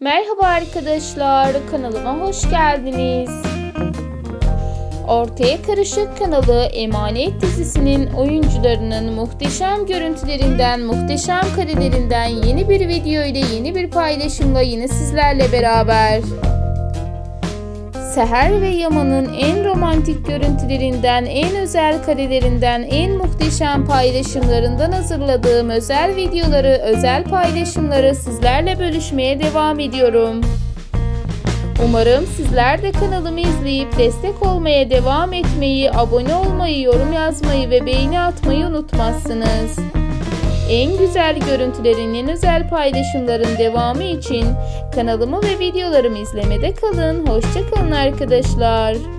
Merhaba arkadaşlar, kanalıma hoş geldiniz. Ortaya Karışık kanalı Emanet dizisinin oyuncularının muhteşem görüntülerinden, muhteşem karelerinden yeni bir video ile yeni bir paylaşımla yine sizlerle beraber. Seher ve Yaman'ın en romantik görüntülerinden, en özel karelerinden, en muhteşem paylaşımlarından hazırladığım özel videoları, özel paylaşımları sizlerle bölüşmeye devam ediyorum. Umarım sizler de kanalımı izleyip destek olmaya devam etmeyi, abone olmayı, yorum yazmayı ve beğeni atmayı unutmazsınız. En güzel görüntülerin, en özel paylaşımların devamı için kanalımı ve videolarımı izlemede kalın. Hoşçakalın arkadaşlar.